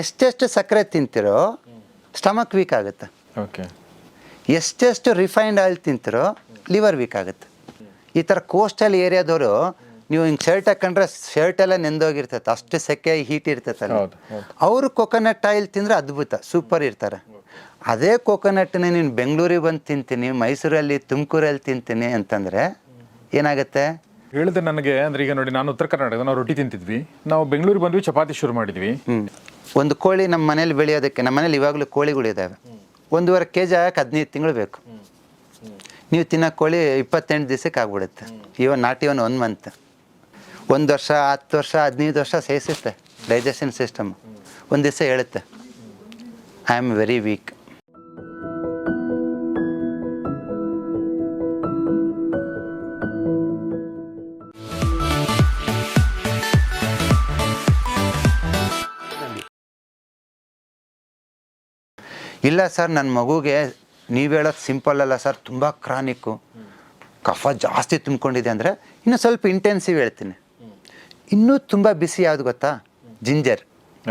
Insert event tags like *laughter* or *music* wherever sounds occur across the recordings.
ಎಷ್ಟೆಷ್ಟು ಸಕ್ಕರೆ ತಿಂತಿರೋ ಸ್ಟಮಕ್ ವೀಕ್ ಆಗುತ್ತೆ. ಓಕೆ ಎಷ್ಟೆಷ್ಟು ರಿಫೈನ್ಡ್ ಆಯಿಲ್ ತಿಂತಿರೋ ಲಿವರ್ ವೀಕ್ ಆಗುತ್ತೆ. ಈ ಥರ ಕೋಸ್ಟಲ್ ಏರಿಯಾದವರು ನೀವು ಹಿಂಗೆ ಶರ್ಟ್ ಹಾಕೊಂಡ್ರೆ ಶರ್ಟ್ ಎಲ್ಲ ನೆಂದೋಗಿರ್ತೈತೆ ಅಷ್ಟು ಸೆಕೆ ಹೀಟ್ ಇರ್ತೈತಲ್ಲ. ಅವರು ಕೊಕೊನಟ್ ಆಯಿಲ್ ತಿಂದರೆ ಅದ್ಭುತ ಸೂಪರ್ ಇರ್ತಾರೆ. ಅದೇ ಕೊಕೊನಟ್ನ ನೀನು ಬೆಂಗಳೂರಿಗೆ ಬಂದು ತಿಂತೀನಿ ಮೈಸೂರಲ್ಲಿ ತುಮಕೂರಲ್ಲಿ ತಿಂತೀನಿ ಅಂತಂದರೆ ಏನಾಗುತ್ತೆ? ಹೇಳಿದೆ ನನಗೆ ಅಂದ್ರೆ ಈಗ ನೋಡಿ ನಾನು ಉತ್ತರ ಕರ್ನಾಟಕದ ನಾವು ರೊಟ್ಟಿ ತಿಂತಿದ್ವಿ. ನಾವು ಬೆಂಗಳೂರಿಗೆ ಬಂದ್ವಿ ಚಪಾತಿ ಶುರು ಮಾಡಿದ್ವಿ. ಒಂದು ಕೋಳಿ ನಮ್ಮ ಮನೇಲಿ ಬೆಳೆಯೋದಕ್ಕೆ ನಮ್ಮ ಮನೇಲಿ ಇವಾಗಲೂ ಕೋಳಿಗಳಿದ್ದಾವೆ ಒಂದೂವರೆ ಕೆ ಜಿ ಆಗಕ್ಕೆ ಹದಿನೈದು ತಿಂಗಳು ಬೇಕು. ನೀವು ತಿನ್ನೋ ಕೋಳಿ ಇಪ್ಪತ್ತೆಂಟು ದಿವಸಕ್ಕೆ ಆಗ್ಬಿಡುತ್ತೆ. ಇವನ್ ನಾಟಿ ಒನ್ ಒನ್ ಮಂತ್ ಒಂದು ವರ್ಷ ಹತ್ತು ವರ್ಷ ಹದಿನೈದು ವರ್ಷ ಸೇಸುತ್ತೆ ಡೈಜೆಷನ್ ಸಿಸ್ಟಮ್ ಒಂದು ದಿವಸ ಹೇಳುತ್ತೆ ಐ ಆಮ್ ವೆರಿ ವೀಕ್ ಇಲ್ಲ ಸರ್ ನನ್ನ ಮಗುಗೆ ನೀವು ಹೇಳೋದು ಸಿಂಪಲ್ ಅಲ್ಲ ಸರ್ ತುಂಬ ಕ್ರಾನಿಕ್ಕು. ಕಫ ಜಾಸ್ತಿ ತುಂಬಿಕೊಂಡಿದೆ ಅಂದರೆ ಇನ್ನು ಸ್ವಲ್ಪ ಇಂಟೆನ್ಸಿವ್ ಹೇಳ್ತೀನಿ. ಇನ್ನೂ ತುಂಬ ಬಿಸಿ ಯಾವುದು ಗೊತ್ತಾ? ಜಿಂಜರ್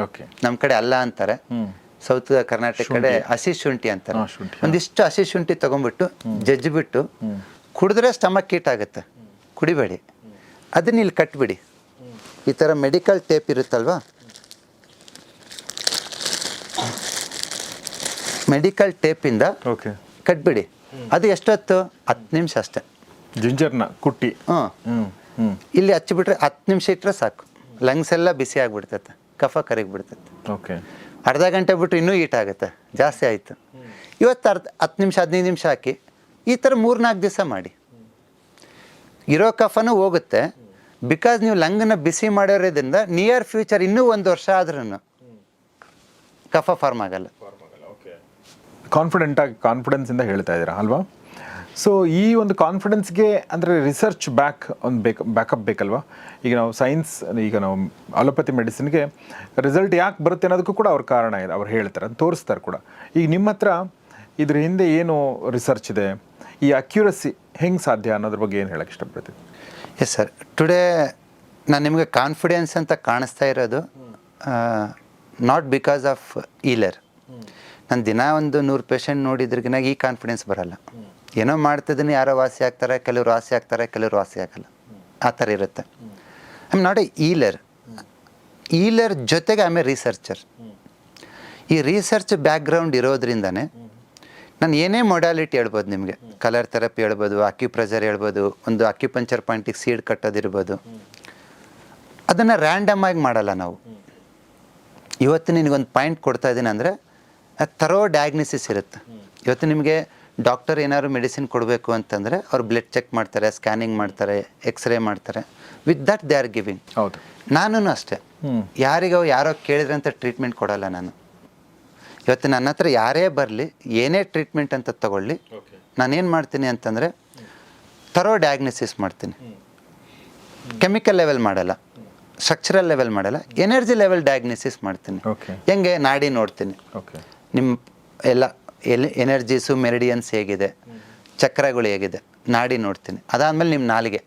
ಓಕೆ ನಮ್ಮ ಕಡೆ ಅಲ್ಲ ಅಂತಾರೆ. ಸೌತ್ ಕರ್ನಾಟಕ ಕಡೆ ಹಸಿ ಶುಂಠಿ ಅಂತಾರೆ. ಒಂದಿಷ್ಟು ಹಸಿ ಶುಂಠಿ ತೊಗೊಂಬಿಟ್ಟು ಜಜ್ಜಿಬಿಟ್ಟು ಕುಡಿದ್ರೆ ಸ್ಟಮಕ್ ಕೀಟ್ ಆಗುತ್ತೆ. ಕುಡಿಬೇಡಿ. ಅದನ್ನ ಇಲ್ಲಿ ಕಟ್ಬಿಡಿ. ಈ ಥರ ಮೆಡಿಕಲ್ ಟೇಪ್ ಇರುತ್ತಲ್ವಾ? ಮೆಡಿಕಲ್ ಟೇಪಿಂದ ಓಕೆ ಕಟ್ಬಿಡಿ. ಅದು ಎಷ್ಟೊತ್ತು? ಹತ್ತು ನಿಮಿಷ ಅಷ್ಟೇ. ಜಿಂಜರ್ನ ಕುಟ್ಟಿ. ಹ್ಮ್ ಇಲ್ಲಿ ಹಚ್ಚಿಬಿಟ್ರೆ ಹತ್ತು ನಿಮಿಷ ಇಟ್ಟರೆ ಸಾಕು. ಲಂಗ್ಸ್ ಎಲ್ಲ ಬಿಸಿ ಆಗಿಬಿಡ್ತೈತೆ. ಕಫ ಕರಗಿಬಿಡ್ತೈತೆ. ಓಕೆ ಅರ್ಧ ಗಂಟೆ ಬಿಟ್ಟು ಇನ್ನೂ ಈಟ್ ಆಗುತ್ತೆ. ಜಾಸ್ತಿ ಆಯಿತು. ಇವತ್ತು ಅರ್ಧ ಹತ್ತು ನಿಮಿಷ ಹದಿನೈದು ನಿಮಿಷ ಹಾಕಿ ಈ ಥರ ಮೂರ್ನಾಲ್ಕು ದಿವಸ ಮಾಡಿ. ಇರೋ ಕಫನೂ ಹೋಗುತ್ತೆ. ಬಿಕಾಸ್ ನೀವು ಲಂಗನ್ನ ಬಿಸಿ ಮಾಡಿರೋದ್ರಿಂದ ನಿಯರ್ ಫ್ಯೂಚರ್ ಇನ್ನೂ ಒಂದು ವರ್ಷ ಆದ್ರೂ ಕಫ ಫಾರ್ಮ್ ಆಗಲ್ಲ. ಕಾನ್ಫಿಡೆಂಟ್ ಆಗಿ ಕಾನ್ಫಿಡೆನ್ಸ್ ಇಂದ ಹೇಳ್ತಾ ಇದ್ದೀರಾ ಅಲ್ವಾ? ಸೊ ಈ ಒಂದು ಕಾನ್ಫಿಡೆನ್ಸ್ಗೆ ಅಂದರೆ ರಿಸರ್ಚ್ ಬ್ಯಾಕ್ ಒಂದು ಬೇಕು ಬ್ಯಾಕಪ್ ಬೇಕಲ್ವಾ? ಈಗ ನಾವು ಸೈನ್ಸ್ ಈಗ ನಾವು ಅಲೋಪತಿ ಮೆಡಿಸಿನ್ಗೆ ರಿಸಲ್ಟ್ ಯಾಕೆ ಬರುತ್ತೆ ಅನ್ನೋದಕ್ಕೂ ಕೂಡ ಅವ್ರ ಕಾರಣ ಇದೆ ಅವ್ರು ಹೇಳ್ತಾರೆ ಅಂತ ತೋರಿಸ್ತಾರೆ ಕೂಡ. ಈಗ ನಿಮ್ಮ ಹತ್ರ ಇದ್ರ ಹಿಂದೆ ಏನು ರಿಸರ್ಚ್ ಇದೆ? ಈ ಅಕ್ಯುರಸಿ ಹೆಂಗೆ ಸಾಧ್ಯ ಅನ್ನೋದ್ರ ಬಗ್ಗೆ ಏನು ಹೇಳಕ್ಕೆ ಇಷ್ಟಪಡ್ತೀನಿ ಎಸ್ ಸರ್ ಟುಡೇ ನಾನು ನಿಮಗೆ ಕಾನ್ಫಿಡೆನ್ಸ್ ಅಂತ ಕಾಣಿಸ್ತಾ ಇರೋದು ನಾಟ್ ಬಿಕಾಸ್ ಆಫ್ ಈಲರ್ ನಾನು ದಿನ ಒಂದು ನೂರು ಪೇಷಂಟ್ ನೋಡಿದ್ರಿಗಿನ ಈ ಕಾನ್ಫಿಡೆನ್ಸ್ ಬರಲ್ಲ. ಏನೋ ಮಾಡ್ತಿದ್ದೀನಿ, ಯಾರೋ ವಾಸಿ ಆಗ್ತಾರೆ, ಕೆಲವರು ವಾಸಿ ಆಗ್ತಾರೆ, ಕೆಲವರು ವಾಸಿ ಆಗಲ್ಲ. ಆ ಥರ ಇರುತ್ತೆ. I am not a healer healer ಜೊತೆಗೆ ಆಮೇಲೆ ರಿಸರ್ಚರ್ ಈ ರಿಸರ್ಚ್ ಬ್ಯಾಕ್ಗ್ರೌಂಡ್ ಇರೋದ್ರಿಂದನೇ ನಾನು ಏನೇ ಮೊಡಾಲಿಟಿ ಹೇಳ್ಬೋದು ನಿಮಗೆ. ಕಲರ್ ಥೆರಪಿ ಹೇಳ್ಬೋದು ಅಕ್ಯುಪ್ರೆಷರ್ ಹೇಳ್ಬೋದು, ಒಂದು ಅಕ್ಯುಪಂಚರ್ ಪಾಯಿಂಟಿಗೆ ಸೀಡ್ ಕಟ್ಟೋದಿರ್ಬೋದು ಅದನ್ನು ರ್ಯಾಂಡಮ್ ಆಗಿ ಮಾಡಲ್ಲ ನಾವು. ಇವತ್ತು ನಿನಗೊಂದು ಪಾಯಿಂಟ್ ಕೊಡ್ತಾ ಇದ್ದೀನಿ ಅಂದರೆ ತರೋ ಡಯಾಗ್ನಿಸಿಸ್ ಇರುತ್ತೆ. ಇವತ್ತು ನಿಮಗೆ ಡಾಕ್ಟರ್ ಏನಾದ್ರು ಮೆಡಿಸಿನ್ ಕೊಡಬೇಕು ಅಂತಂದರೆ ಅವ್ರು ಬ್ಲಡ್ ಚೆಕ್ ಮಾಡ್ತಾರೆ ಸ್ಕ್ಯಾನಿಂಗ್ ಮಾಡ್ತಾರೆ ಎಕ್ಸ್ರೇ ಮಾಡ್ತಾರೆ. With that they are giving ಹೌದು. ನಾನು ಅಷ್ಟೇ. ಯಾರಿಗೋ ಯಾರೋ ಕೇಳಿದ್ರೆ ಅಂತ ಟ್ರೀಟ್ಮೆಂಟ್ ಕೊಡಲ್ಲ ನಾನು. ಇವತ್ತು ನನ್ನ ಹತ್ರ ಯಾರೇ ಬರಲಿ ಏನೇ ಟ್ರೀಟ್ಮೆಂಟ್ ಅಂತ ತಗೊಳ್ಳಿ ನಾನೇನು ಮಾಡ್ತೀನಿ ಅಂತಂದರೆ ಥರೋ ಡಯಾಗ್ನೋಸಿಸ್ ಮಾಡ್ತೀನಿ. ಕೆಮಿಕಲ್ ಲೆವೆಲ್ ಮಾಡಲ್ಲ. ಸ್ಟ್ರಕ್ಚರಲ್ ಲೆವೆಲ್ ಮಾಡಲ್ಲ. ಎನರ್ಜಿ ಲೆವೆಲ್ ಡಯಾಗ್ನೋಸಿಸ್ ಮಾಡ್ತೀನಿ. ಹೆಂಗೆ ನಾಡಿ ನೋಡ್ತೀನಿ. ಓಕೆ ನಿಮ್ಮ ಎಲ್ಲ ಎಲ್ ಎನರ್ಜೀಸು ಮೆರಿಡಿಯನ್ಸ್ ಹೇಗಿದೆ? ಚಕ್ರಗಳು ಹೇಗಿದೆ? ನಾಡಿ ನೋಡ್ತೀನಿ. ಅದಾದಮೇಲೆ ನಿಮ್ಮ ನಾಲಿಗೆ.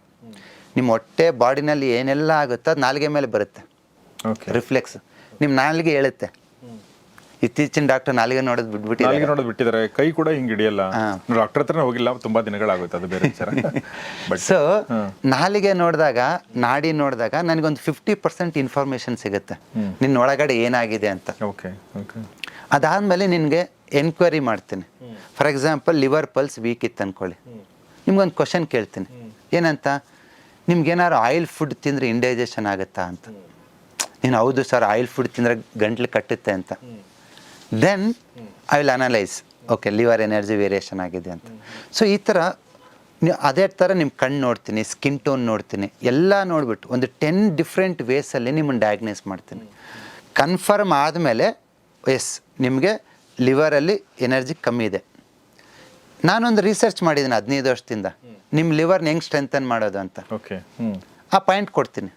ನಿಮ್ಮ ಹೊಟ್ಟೆ ಬಾಡಿನಲ್ಲಿ ಏನೆಲ್ಲ ಆಗುತ್ತೋ ಅದು ನಾಲಿಗೆ ಮೇಲೆ ಬರುತ್ತೆ. ಓಕೆ ರಿಫ್ಲೆಕ್ಸ್ ನಿಮ್ಮ ನಾಲಿಗೆ ಹೇಳುತ್ತೆ ಇತ್ತೀಚಿನ ಡಾಕ್ಟರ್ ನಾಲಿಗೆ ನೋಡೋದು ಬಿಟ್ಬಿಟ್ಟು ನಾಲ್ಗೆ ನೋಡೋದು ಬಿಟ್ಟಿದ್ದಾರೆ. ಕೈ ಕೂಡ ಹಿಂಗೆ ಹಿಡಿಯಲ್ಲ. ಡಾಕ್ಟರ್ ಹತ್ರ ಹೋಗಿಲ್ಲ. ತುಂಬಾ ದಿನಗಳಾಗುತ್ತೆ ಅದು ಬೇರೆ ವಿಚಾರ. *laughs* ಸೊ ನಾಲಿಗೆ ನೋಡಿದಾಗ ನಾಡಿ ನೋಡಿದಾಗ ನನಗೊಂದು ಫಿಫ್ಟಿ ಪರ್ಸೆಂಟ್ ಇನ್ಫಾರ್ಮೇಶನ್ ಸಿಗುತ್ತೆ. ನಿನ್ನ ಒಳಗಡೆ ಏನಾಗಿದೆ ಅಂತ. ಓಕೆ ಓಕೆ ಅದಾದಮೇಲೆ ನಿನಗೆ ಎನ್ಕ್ವೈರಿ ಮಾಡ್ತೀನಿ. For example liver pulse weak ಇತ್ತು ಅಂದ್ಕೊಳ್ಳಿ ನಿಮ್ಗೊಂದು ಕ್ವಶನ್ ಕೇಳ್ತೀನಿ. ಏನಂತ? ನಿಮ್ಗೇನಾದ್ರು ಆಯಿಲ್ ಫುಡ್ ತಿಂದರೆ ಇಂಡೈಜೆಷನ್ ಆಗುತ್ತಾ ಅಂತ. ನೀನು ಹೌದು ಸರ್ ಆಯಿಲ್ ಫುಡ್ ತಿಂದರೆ ಗಂಟ್ಲು ಕಟ್ಟುತ್ತೆ ಅಂತ. Then I will analyse okay liver energy variation ಆಗಿದೆ ಅಂತ. ಸೊ ಈ ಥರ ಅದೇ ಥರ ನಿಮ್ಮ ಕಣ್ಣು ನೋಡ್ತೀನಿ ಸ್ಕಿನ್ ಟೋನ್ ನೋಡ್ತೀನಿ, ಎಲ್ಲ ನೋಡಿಬಿಟ್ಟು ಒಂದು ಟೆನ್ ಡಿಫ್ರೆಂಟ್ ವೇಸಲ್ಲಿ ನಿಮ್ಮನ್ನು ಡಯಾಗ್ನೈಸ್ ಮಾಡ್ತೀನಿ. ಕನ್ಫರ್ಮ್ ಆದಮೇಲೆ ಎಸ್ ನಿಮಗೆ ಲಿವರಲ್ಲಿ ಎನರ್ಜಿ ಕಮ್ಮಿ ಇದೆ. ನಾನೊಂದು ರಿಸರ್ಚ್ ಮಾಡಿದ್ದೀನಿ ಹದಿನೈದು ವರ್ಷದಿಂದ. ನಿಮ್ಮ ಲಿವರ್ನ ಹೆಂಗೆ ಸ್ಟ್ರೆಂಥನ್ ಮಾಡೋದು ಅಂತ. ಓಕೆ ಆ ಪಾಯಿಂಟ್ ಕೊಡ್ತೀನಿ.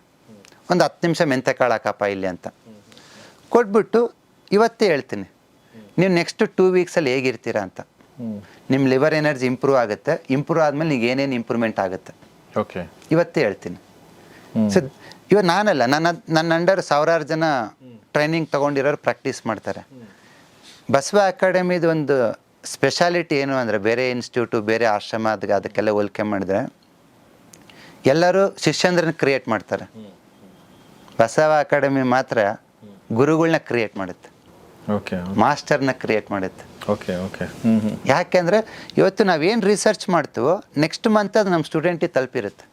ಒಂದು ಹತ್ತು ನಿಮಿಷ ಮೆಂತೆ ಕಾಳು ಹಾಕಪ್ಪ ಇಲ್ಲಿ ಅಂತ. ಕೊಟ್ಬಿಟ್ಟು ಇವತ್ತೇ ಹೇಳ್ತೀನಿ. ನೀವು ನೆಕ್ಸ್ಟ್ ಟೂ ವೀಕ್ಸಲ್ಲಿ ಹೇಗಿರ್ತೀರಾ ಅಂತ. ನಿಮ್ಮ ಲಿವರ್ ಎನರ್ಜಿ ಇಂಪ್ರೂವ್ ಆಗುತ್ತೆ. ಇಂಪ್ರೂವ್ ಆದಮೇಲೆ ನಿಮ್ಗೆ ಏನೇನು ಇಂಪ್ರೂವ್ಮೆಂಟ್ ಆಗುತ್ತೆ. ಓಕೆ ಇವತ್ತೇ ಹೇಳ್ತೀನಿ. ಸೊ ಇವಾಗ ನಾನಲ್ಲ ನನ್ನ ನನ್ನ ಅಂಡರ್ ಸಾವಿರಾರು ಜನ ಟ್ರೈನಿಂಗ್ ತೊಗೊಂಡಿರೋರು ಪ್ರಾಕ್ಟೀಸ್ ಮಾಡ್ತಾರೆ. ಬಸವ ಅಕಾಡೆಮಿದು ಒಂದು ಸ್ಪೆಷಾಲಿಟಿ ಏನು ಅಂದರೆ ಬೇರೆ ಇನ್ಸ್ಟಿಟ್ಯೂಟು ಬೇರೆ ಆಶ್ರಮ ಅದಕ್ಕೆ ಅದಕ್ಕೆಲ್ಲ ಹೋಲಿಕೆ ಮಾಡಿದ್ರೆ ಎಲ್ಲರೂ ಶಿಷ್ಯಂದ್ರನ್ನ ಕ್ರಿಯೇಟ್ ಮಾಡ್ತಾರೆ. ಬಸವ ಅಕಾಡೆಮಿ ಮಾತ್ರ ಗುರುಗಳನ್ನ ಕ್ರಿಯೇಟ್ ಮಾಡುತ್ತೆ. ಓಕೆ ಮಾಸ್ಟರ್ನ ಕ್ರಿಯೇಟ್ ಮಾಡುತ್ತೆ. ಓಕೆ ಓಕೆ ಯಾಕೆಂದರೆ ಇವತ್ತು ನಾವೇನು ರಿಸರ್ಚ್ ಮಾಡ್ತೀವೋ ನೆಕ್ಸ್ಟ್ ಮಂತ್ ಅದು ನಮ್ಮ ಸ್ಟೂಡೆಂಟಿಗೆ ತಲುಪಿರುತ್ತೆ.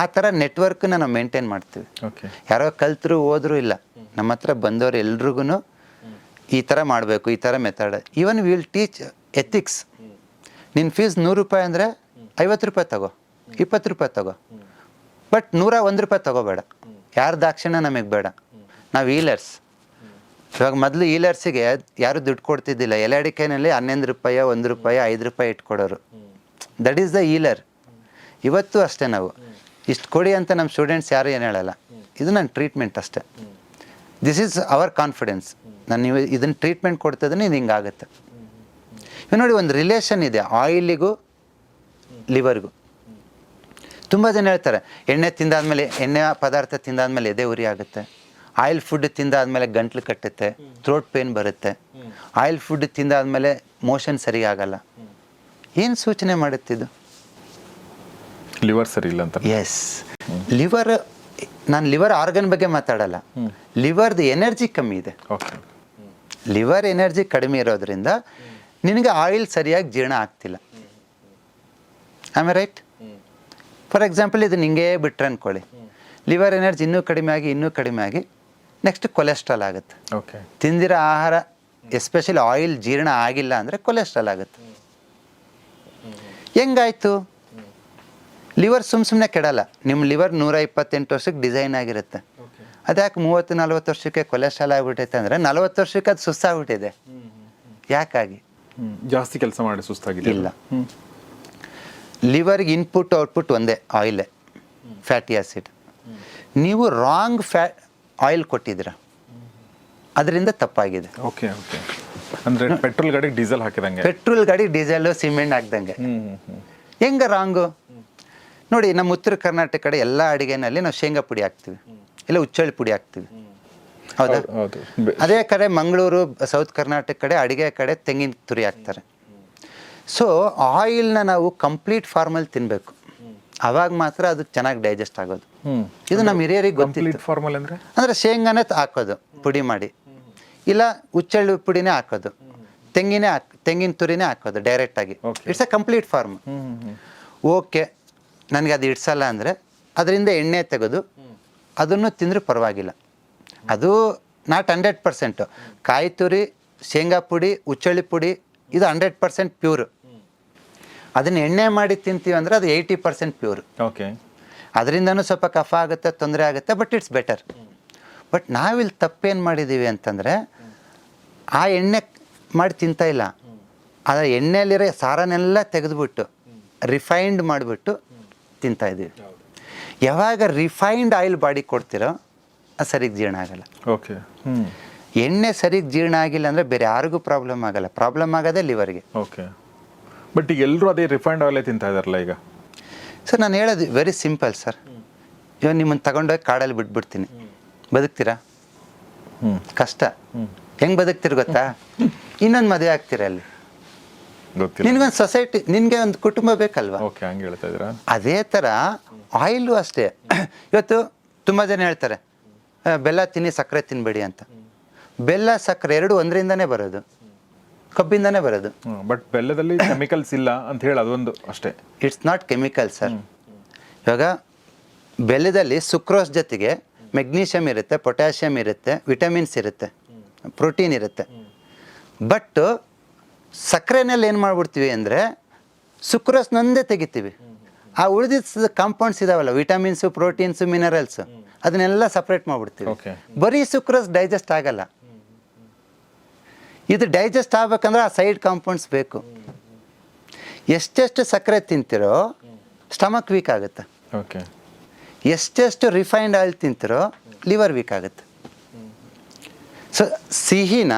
ಆ ಥರ ನೆಟ್ವರ್ಕನ್ನ ನಾವು ಮೇಂಟೈನ್ ಮಾಡ್ತೀವಿ. ಯಾರೋ ಕಲ್ತರು ಓದ್ರು ಇಲ್ಲ. ನಮ್ಮ ಹತ್ರ ಬಂದವರು ಎಲ್ರಿಗೂ ಈ ಥರ ಮಾಡಬೇಕು, ಈ ಥರ method even will teach ethics ನಿನ್ನ ಫೀಸ್ ನೂರು ರೂಪಾಯಿ ಅಂದರೆ ಐವತ್ತು ರೂಪಾಯಿ ತಗೋ, ಇಪ್ಪತ್ತು ರೂಪಾಯಿ ತಗೋ. ಬಟ್ ನೂರ ಒಂದು ರೂಪಾಯಿ ತಗೋಬೇಡ. ಯಾರ ದಾಕ್ಷಿಣ್ಯ ನಮಗೆ ಬೇಡ. ನಾವು ಈಲರ್ಸ್ ಇವಾಗ ಮೊದಲು ಈಲರ್ಸಿಗೆ ಯಾರು ದುಡ್ಡು ಕೊಡ್ತಿದ್ದಿಲ್ಲ. ಎಲೆ ಅಡಿಕೆನಲ್ಲಿ ಹನ್ನೊಂದು ರೂಪಾಯಿ, ಒಂದು ರೂಪಾಯಿ, ಐದು ರೂಪಾಯಿ ಇಟ್ಕೊಡೋರು. ದಟ್ ಈಸ್ ದ ಈಲರ್ ಇವತ್ತು ಅಷ್ಟೇ ನಾವು. ಇಷ್ಟು ಕೊಡಿ ಅಂತ ನಮ್ಮ ಸ್ಟೂಡೆಂಟ್ಸ್ ಯಾರು ಏನು ಹೇಳಲ್ಲ. ಇದು ನನ್ನ ಟ್ರೀಟ್ಮೆಂಟ್ ಅಷ್ಟೇ. ದಿಸ್ ಈಸ್ ಅವರ್ ಕಾನ್ಫಿಡೆನ್ಸ್ ನಾನು ನೀವು ಇದನ್ನು ಟ್ರೀಟ್ಮೆಂಟ್ ಕೊಡ್ತಿದ್ರೆ ಇದು ಹಿಂಗಾಗುತ್ತೆ. ಇವಾಗ ನೋಡಿ ಒಂದು ರಿಲೇಷನ್ ಇದೆ ಆಯಿಲಿಗೂ ಲಿವರ್ಗೂ ತುಂಬ ಜನ ಹೇಳ್ತಾರೆ ಎಣ್ಣೆ ತಿಂದಾದ್ಮೇಲೆ ಎಣ್ಣೆ ಪದಾರ್ಥ ತಿಂದಾದ್ಮೇಲೆ ಎದೆ ಉರಿ ಆಗುತ್ತೆ. ಆಯಿಲ್ ಫುಡ್ ತಿಂದಾದ್ಮೇಲೆ ಗಂಟ್ಲು ಕಟ್ಟುತ್ತೆ ಥ್ರೋಟ್ ಪೇನ್ ಬರುತ್ತೆ. ಆಯಿಲ್ ಫುಡ್ ತಿಂದಾದ್ಮೇಲೆ ಮೋಷನ್ ಸರಿ ಆಗಲ್ಲ ಏನು ಸೂಚನೆ ಮಾಡುತ್ತಿದ್ದು ಲಿವರ್ ಸರಿ ಇಲ್ಲ ಅಂತ ಎಸ್ ಲಿವರ್ ನಾನು ಲಿವರ್ ಆರ್ಗನ್ ಬಗ್ಗೆ ಮಾತಾಡಲ್ಲ. ಲಿವರ್ದು ಎನರ್ಜಿ ಕಮ್ಮಿ ಇದೆ. ಓಕೆ ಲಿವರ್ ಎನರ್ಜಿ ಕಡಿಮೆ ಇರೋದ್ರಿಂದ ನಿನಗೆ ಆಯಿಲ್ ಸರಿಯಾಗಿ ಜೀರ್ಣ ಆಗ್ತಿಲ್ಲ. ಆಮೇಲೆ ರೈಟ್ ಫಾರ್ ಎಕ್ಸಾಂಪಲ್ ಇದು ನಿಂಗೆ ಬಿಟ್ರೆ ಅನ್ಕೊಳ್ಳಿ. ಲಿವರ್ ಎನರ್ಜಿ ಇನ್ನೂ ಕಡಿಮೆ ಆಗಿ ಇನ್ನೂ ಕಡಿಮೆ ಆಗಿ ನೆಕ್ಸ್ಟ್ ಕೊಲೆಸ್ಟ್ರಾಲ್ ಆಗುತ್ತೆ. ಓಕೆ ತಿಂದಿರೋ ಆಹಾರ ಎಸ್ಪೆಷಲಿ ಆಯಿಲ್ ಜೀರ್ಣ ಆಗಿಲ್ಲ ಅಂದರೆ ಕೊಲೆಸ್ಟ್ರಾಲ್ ಆಗುತ್ತೆ. ಹೆಂಗಾಯ್ತು? ಲಿವರ್ ಸುಮ್ ಸುಮ್ಮನೆ ಕೆಡಲ್ಲ. ನಿಮ್ಮ ಲಿವರ್ ನೂರ ಇಪ್ಪತ್ತೆಂಟು ವರ್ಷಕ್ಕೆ ಡಿಸೈನ್ ಆಗಿರುತ್ತೆ. ಅದ್ಯಾಕೆ ಮೂವತ್ತು ನಲ್ವತ್ತು ವರ್ಷಕ್ಕೆ ಕೊಲೆಸ್ಟ್ರಾಲ್ ಆಗಿಬಿಟ್ಟೈತೆ ಅಂದರೆ ನಲ್ವತ್ತು ವರ್ಷಕ್ಕೆ ಅದು ಸುಸ್ತಾಗ್ಬಿಟ್ಟಿದೆ. ಯಾಕಾಗಿ? ಜಾಸ್ತಿ ಕೆಲಸ ಮಾಡಿ ಸುಸ್ತಾಗಿದೆ ಇಲ್ಲ. ಲಿವರ್ಗೆ ಇನ್ಪುಟ್ ಔಟ್ಪುಟ್ ಒಂದೇ ಆಯಿಲೆ ಫ್ಯಾಟಿ ಆಸಿಡ್ ನೀವು ರಾಂಗ್ ಫ್ಯಾ ಆಯಿಲ್ ಕೊಟ್ಟಿದ್ದೀರ. ಅದರಿಂದ ತಪ್ಪಾಗಿದೆ. ಓಕೆ ಓಕೆ ಅಂದರೆ ಪೆಟ್ರೋಲ್ ಗಾಡಿಗೆ ಡೀಸೆಲ್ ಹಾಕಿದಂಗೆ. ಪೆಟ್ರೋಲ್ ಗಾಡಿಗೆ ಡೀಸೆಲ್ ಸಿಮೆಂಟ್ ಹಾಕ್ದಂಗೆ. ಹೆಂಗ ರಾಂಗು ನೋಡಿ ನಮ್ಮ ಉತ್ತರ ಕರ್ನಾಟಕ ಕಡೆ ಎಲ್ಲ ಅಡುಗೆನಲ್ಲಿ ನಾವು ಶೇಂಗಾ ಪುಡಿ ಹಾಕ್ತೀವಿ. ಇಲ್ಲ ಉಚ್ಚಳ್ಳಿ ಪುಡಿ ಹಾಕ್ತೀವಿ. ಹೌದಾ? ಅದೇ ಕಡೆ ಮಂಗಳೂರು ಸೌತ್ ಕರ್ನಾಟಕ ಕಡೆ ಅಡುಗೆ ಕಡೆ ತೆಂಗಿನ ತುರಿ ಹಾಕ್ತಾರೆ. ಸೊ ಆಯಿಲ್ನ ನಾವು ಕಂಪ್ಲೀಟ್ ಫಾರ್ಮಲ್ಲಿ ತಿನ್ನಬೇಕು ಅವಾಗ ಮಾತ್ರ ಅದು ಚೆನ್ನಾಗಿ ಡೈಜೆಸ್ಟ್ ಆಗೋದು. ಇದು ನಮ್ಮ ಹಿರಿಯರಿಗೆ ಗೊತ್ತಿಲ್ಲ ಫಾರ್ಮಲ್ ಅಂದ್ರೆ? ಅಂದರೆ ಶೇಂಗಾನೇ ಹಾಕೋದು ಪುಡಿ ಮಾಡಿ. ಇಲ್ಲ ಉಚ್ಚಳ್ಳಿ ಪುಡಿನೇ ಹಾಕೋದು. ತೆಂಗಿನೇ ಹಾಕ್ ತೆಂಗಿನ ತುರಿನೇ ಹಾಕೋದು ಡೈರೆಕ್ಟಾಗಿ. It's a complete form okay ನನಗೆ ಅದು ಇಡ್ಸಲ್ಲ ಅಂದರೆ ಅದರಿಂದ ಎಣ್ಣೆ ತೆಗೆದು ಅದನ್ನು ತಿಂದರೂ ಪರವಾಗಿಲ್ಲ. ಅದು ನಾಟ್ ಹಂಡ್ರೆಡ್ ಪರ್ಸೆಂಟು. ಕಾಯಿ ತುರಿ ಶೇಂಗಾ ಪುಡಿ ಉಚ್ಚಳ್ಳಿ ಪುಡಿ ಇದು ಹಂಡ್ರೆಡ್ ಪರ್ಸೆಂಟ್ ಪ್ಯೂರ್. ಅದನ್ನು ಎಣ್ಣೆ ಮಾಡಿ ತಿಂತೀವಿ ಅಂದರೆ ಅದು ಏಯ್ಟಿ ಪರ್ಸೆಂಟ್ ಪ್ಯೂರ್. ಓಕೆ. ಅದರಿಂದನೂ ಸ್ವಲ್ಪ ಕಫ ಆಗುತ್ತೆ ತೊಂದರೆ ಆಗುತ್ತೆ ಬಟ್ ಇಟ್ಸ್ ಬೆಟರ್. ಬಟ್ ನಾವಿಲ್ಲಿ ತಪ್ಪೇನು ಮಾಡಿದ್ದೀವಿ ಅಂತಂದರೆ ಆ ಎಣ್ಣೆ ಮಾಡಿ ತಿಂತಾ ಇಲ್ಲ. ಆದರೆ ಎಣ್ಣೆಯಲ್ಲಿರೋ ಸಾರನೆಲ್ಲ ತೆಗೆದುಬಿಟ್ಟು ರಿಫೈನ್ಡ್ ಮಾಡಿಬಿಟ್ಟು ತಿಂತಾ ಇದ್ದೀವಿ ಯಾವಾಗ ರಿಫೈನ್ಡ್ ಆಯಿಲ್ ಬಾಡಿ ಕೊಡ್ತೀರೋ ಅದು ಸರಿಗೆ ಜೀರ್ಣ ಆಗಲ್ಲ. ಓಕೆ. ಎಣ್ಣೆ ಸರಿಗೆ ಜೀರ್ಣ ಆಗಿಲ್ಲ ಅಂದರೆ ಬೇರೆ ಯಾರಿಗೂ ಪ್ರಾಬ್ಲಮ್ ಆಗಲ್ಲ. ಪ್ರಾಬ್ಲಮ್ ಆಗೋದೇ ಲಿವರ್ಗೆ ಓಕೆ. ಬಟ್ ಈಗ ಎಲ್ಲರೂ ಅದೇ ರಿಫೈನ್ಡ್ ಆಯಿಲೇ ತಿಂತಾ ಇದ್ದಾರಲ್ಲ ಈಗ? ಸರ್ ನಾನು ಹೇಳೋದು ವೆರಿ ಸಿಂಪಲ್ ಸರ್ ಇವಾಗ ನಿಮ್ಮನ್ನು ತಗೊಂಡೋಗಿ ಕಾಡಲ್ಲಿ ಬಿಟ್ಬಿಡ್ತೀನಿ. ಬದುಕ್ತೀರಾ? ಕಷ್ಟ. ಹೆಂಗೆ ಬದುಕ್ತಿರ್ ಗೊತ್ತಾ? ಇನ್ನೊಂದು ಮದುವೆ ಆಗ್ತೀರ ಅಲ್ಲಿ. ಗೊತ್ತಿಲ್ಲ. ನಿನ್ಗೊಂದು ಸೊಸೈಟಿ ನಿನ್ಗೆ ಒಂದು ಕುಟುಂಬ ಬೇಕಲ್ವಾ? ಓಕೆ ಹಂಗೆ ಹೇಳ್ತಾ ಇದ್ದೀರಾ? ಅದೇ ಥರ ಆಯಿಲು ಅಷ್ಟೇ. ಇವತ್ತು ತುಂಬ ಜನ ಹೇಳ್ತಾರೆ ಬೆಲ್ಲ ತಿನ್ನಿ ಸಕ್ಕರೆ ತಿನ್ಬೇಡಿ ಅಂತ. ಬೆಲ್ಲ ಸಕ್ಕರೆ ಎರಡು ಒಂದರಿಂದನೇ ಬರೋದು. ಕಬ್ಬಿಂದನೇ ಬರೋದು. ಬಟ್ ಬೆಲ್ಲದಲ್ಲಿ ಕೆಮಿಕಲ್ಸ್ ಇಲ್ಲ ಅಂತ ಹೇಳಿ ಅದೊಂದು ಅಷ್ಟೇ. ಇಟ್ಸ್ ನಾಟ್ ಕೆಮಿಕಲ್ ಸರ್ ಇವಾಗ ಬೆಲ್ಲದಲ್ಲಿ ಸುಕ್ರೋಸ್ ಜೊತೆಗೆ ಮೆಗ್ನೀಷಿಯಮ್ ಇರುತ್ತೆ ಪೊಟ್ಯಾಷಿಯಮ್ ಇರುತ್ತೆ ವಿಟಮಿನ್ಸ್ ಇರುತ್ತೆ ಪ್ರೋಟೀನ್ ಇರುತ್ತೆ. ಬಟ್ ಸಕ್ಕರೆನಲ್ಲಿ ಏನು ಮಾಡ್ಬಿಡ್ತೀವಿ ಅಂದರೆ ಸುಕ್ರೋಸ್ನೊಂದೇ ತೆಗಿತೀವಿ. ಆ ಉಳಿದಿದ್ದ ಕಾಂಪೌಂಡ್ಸ್ ಇದಾವಲ್ಲ ವಿಟಮಿನ್ಸು ಪ್ರೋಟೀನ್ಸು ಮಿನರಲ್ಸು ಅದನ್ನೆಲ್ಲ ಸಪ್ರೇಟ್ ಮಾಡಿಬಿಡ್ತೀವಿ. ಬರೀ ಸುಕ್ರೋಸ್ ಡೈಜೆಸ್ಟ್ ಆಗಲ್ಲ. ಇದು ಡೈಜೆಸ್ಟ್ ಆಗ್ಬೇಕಂದ್ರೆ ಆ ಸೈಡ್ ಕಾಂಪೌಂಡ್ಸ್ ಬೇಕು. ಎಷ್ಟೆಷ್ಟು ಸಕ್ಕರೆ ತಿಂತಿರೋ ಸ್ಟಮಕ್ ವೀಕ್ ಆಗುತ್ತೆ. ಓಕೆ ಎಷ್ಟೆಷ್ಟು ರಿಫೈನ್ಡ್ ಆಯಿಲ್ ತಿಂತಿರೋ ಲಿವರ್ ವೀಕ್ ಆಗುತ್ತೆ. ಸೊ ಸಿಹಿನ